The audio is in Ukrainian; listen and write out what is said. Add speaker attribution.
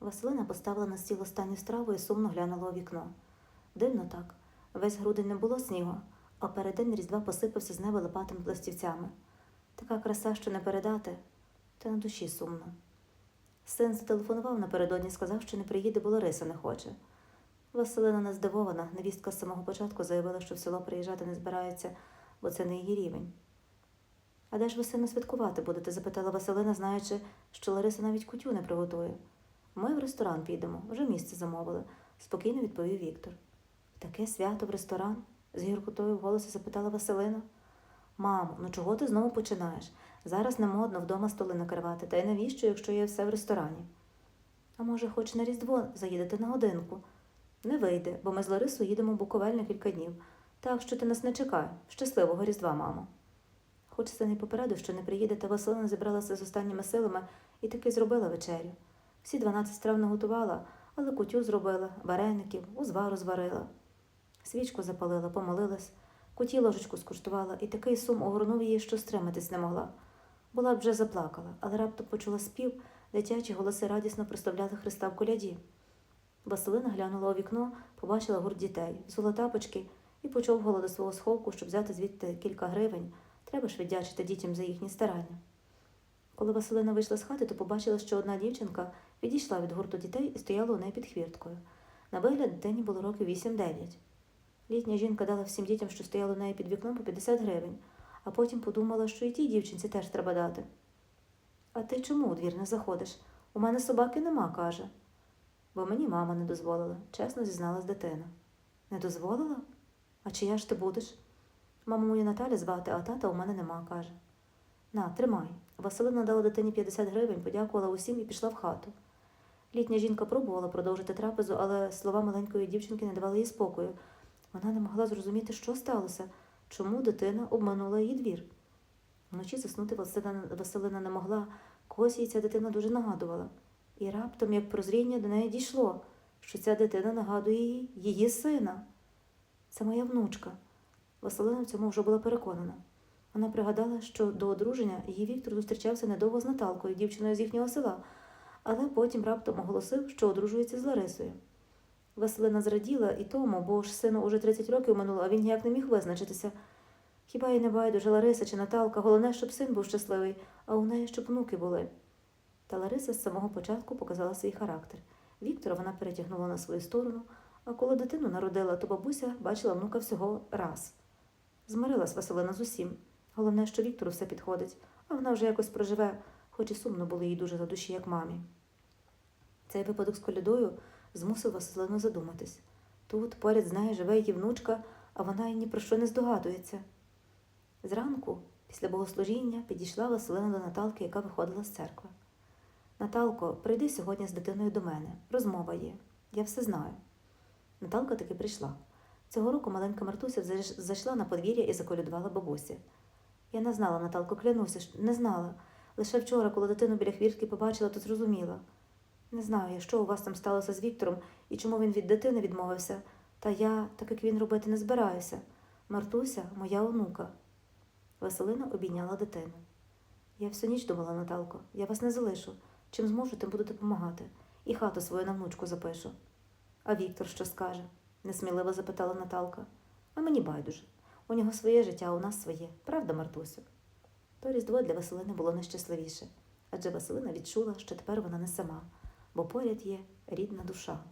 Speaker 1: Василина поставила на стіл останню страву і сумно глянула у вікно. Дивно так. Весь грудень не було снігу, а передень різдва посипався з неба лопатими пластівцями. Така краса, що не передати, та на душі сумно. Син зателефонував напередодні, сказав, що не приїде, бо Лариса не хоче. Василина не здивована, невістка з самого початку заявила, що в село приїжджати не збирається, бо це не її рівень. А де ж ви сина святкувати будете? запитала Василина, знаючи, що Лариса навіть кутю не приготує. Ми в ресторан підемо, вже місце замовили, спокійно відповів Віктор. Таке свято в ресторан? з гіркотою в голосі запитала Василина. Мамо, ну чого ти знову починаєш? Зараз не модно вдома столи накривати, та й навіщо, якщо є все в ресторані? А може, хоч на Різдво заїдете на годинку? Не вийде, бо ми з Ларисою їдемо в Буковель кілька днів. Так що ти нас не чекай. Щасливого Різдва, мамо. Хоч син і попередив, що не приїде, та Василина зібралася з останніми силами і таки зробила вечерю. Всі дванадцять страв не готувала, але кутю зробила, вареників, узвару зварила. Свічку запалила, помолилась, куті ложечку скуштувала, і такий сум огорнув її, що стриматись не могла. Була б вже заплакала, але раптом почула спів, дитячі голоси радісно проставляли Христа в коляді. Василина глянула у вікно, побачила гурт дітей, взула тапочки і почовгала до свого сховку, щоб взяти звідти кілька гривень. Треба ж віддячити дітям за їхні старання. Коли Василина вийшла з хати, то побачила, що одна дівчинка відійшла від гурту дітей і стояла у неї під хвірткою. На вигляд дитині було років 8-9. Літня жінка дала всім дітям, що стояли у неї під вікном, по 50 гривень, а потім подумала, що і тій дівчинці теж треба дати. А ти чому у двір не заходиш? У мене собаки нема, каже. Бо мені мама не дозволила, чесно зізналась дитина. Не дозволила? А чия ж ти будеш? Маму мою Наталя звати, а тата у мене нема, каже. На, тримай. Василина дала дитині 50 гривень, подякувала усім і пішла в хату. Літня жінка пробувала продовжити трапезу, але слова маленької дівчинки не давали їй спокою. Вона не могла зрозуміти, що сталося, чому дитина обманула її двір. Вночі заснути Василина, не могла, когось їй ця дитина дуже нагадувала. І раптом, як прозріння, до неї дійшло, що ця дитина нагадує їй її сина. Це моя внучка. Василина в цьому вже була переконана. Вона пригадала, що до одруження її Віктор зустрічався недовго з Наталкою, дівчиною з їхнього села, але потім раптом оголосив, що одружується з Ларисою. Василина зраділа і тому, бо ж сину уже 30 років минуло, а він ніяк не міг визначитися. Хіба їй не байдуже Лариса чи Наталка, головне, щоб син був щасливий, а у неї щоб внуки були. Та Лариса з самого початку показала свій характер. Віктора вона перетягнула на свою сторону, а коли дитину народила, то бабуся бачила внука всього раз. Змирилась Василина з усім. Головне, що Віктору все підходить, а вона вже якось проживе, хоч і сумно було їй дуже на душі, як мамі. Цей випадок з колядою змусив Василину задуматись. Тут поряд з нею живе її внучка, а вона й ні про що не здогадується. Зранку, після богослужіння, підійшла Василина до Наталки, яка виходила з церкви. Наталко, прийди сьогодні з дитиною до мене. Розмова є. Я все знаю. Наталка таки прийшла. Цього року маленька Мартуся зайшла на подвір'я і заколядувала бабусі. Я не знала, Наталко, клянуся, не знала. Лише вчора, коли дитину біля хвіртки побачила, то зрозуміла. Не знаю що у вас там сталося з Віктором і чому він від дитини відмовився, та я, так як він робити не збираюся. Мартуся моя онука. Василина обійняла дитину. Я всю ніч думала, Наталко, я вас не залишу. Чим зможу, тим буду допомагати. І хату свою на внучку запишу. А Віктор що скаже? несміливо запитала Наталка. А мені байдуже. У нього своє життя, а у нас своє. Правда, Мартусю? То різдво для Василини було найщасливіше, адже Василина відчула, що тепер вона не сама, бо поряд є рідна душа.